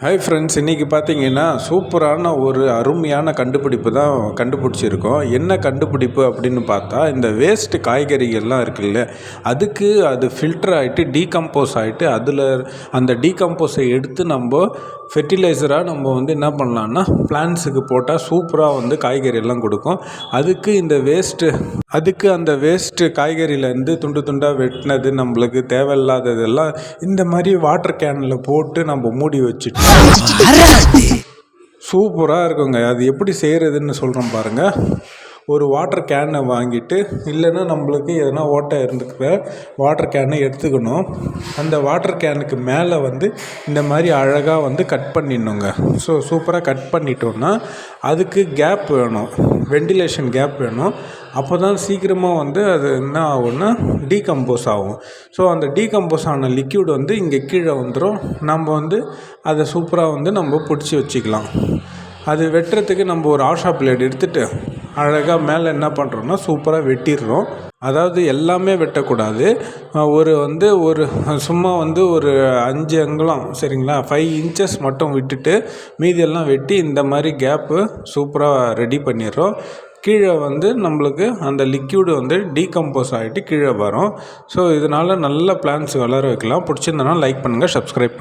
Hi friends இன்றைக்கி பார்த்தீங்கன்னா சூப்பரான ஒரு அருமையான கண்டுபிடிப்பு தான் கண்டுபிடிச்சிருக்கோம். என்ன கண்டுபிடிப்பு அப்படின்னு பார்த்தா இந்த வேஸ்ட்டு காய்கறிகள்லாம் இருக்குல்ல அதுக்கு அது ஃபில்டர் ஆகிட்டு டீகம்போஸ் ஆகிட்டு அதில் அந்த டீகம்போஸை எடுத்து நம்ம ஃபெர்டிலைசராக நம்ம வந்து என்ன பண்ணலான்னா பிளான்ஸுக்கு போட்டால் சூப்பராக வந்து காய்கறியெல்லாம் கொடுக்கும். அதுக்கு இந்த வேஸ்ட்டு அதுக்கு அந்த வேஸ்ட்டு காய்கறியிலேருந்து துண்டு துண்டாக வெட்டினது நம்மளுக்கு தேவையில்லாததெல்லாம் இந்த மாதிரி வாட்டர் கேனில் போட்டு நம்ம மூடி வச்சுட்டு சூப்பராக இருக்குங்க. அது எப்படி செய்கிறதுன்னு சொல்கிறோம் பாருங்கள் ஒரு வாட்டர் கேனை வாங்கிட்டு இல்லைன்னா நம்மளுக்கு எதனா ஓட்டை இருந்துக்கிற வாட்டர் கேனை எடுத்துக்கணும். அந்த வாட்டர் கேனுக்கு மேலே வந்து இந்த மாதிரி அழகாக வந்து கட் பண்ணிடணுங்க. ஸோ சூப்பராக கட் பண்ணிட்டோன்னா அதுக்கு கேப் வேணும். வெண்டிலேஷன் கேப் வேணும். அப்போ தான் சீக்கிரமாக வந்து அது என்ன ஆகும்னா டீகம்போஸ் ஆகும். ஸோ அந்த டீகம்போஸ் ஆன லிக்யூட் வந்து இங்கே கீழே வந்துடும் நம்ம வந்து அதை சூப்பராக வந்து நம்ம பிடிச்சி வச்சுக்கலாம். அது வெட்டுறதுக்கு நம்ம ஒரு ஆஷா பிளேட் எடுத்துகிட்டு அழகாக மேலே என்ன பண்ணுறோன்னா சூப்பராக வெட்டிடுறோம். அதாவது எல்லாமே வெட்டக்கூடாது. ஒரு வந்து ஒரு சும்மா வந்து ஒரு அஞ்சு அங்குலம் சரிங்களா? ஃபைவ் இன்ச்சஸ் மட்டும் விட்டுட்டு மீதியெல்லாம் வெட்டி இந்த மாதிரி கேப்பு சூப்பராக ரெடி பண்ணிடுறோம். கீழே வந்து நம்மளுக்கு அந்த லிக்யூடு வந்து டீகம்போஸ் ஆகிட்டு கீழே வரும். ஸோ இதனால் நல்ல பிளான்ஸ் வளர வைக்கலாம். பிடிச்சிருந்தனா லைக் பண்ணுங்கள் சப்ஸ்கிரைப்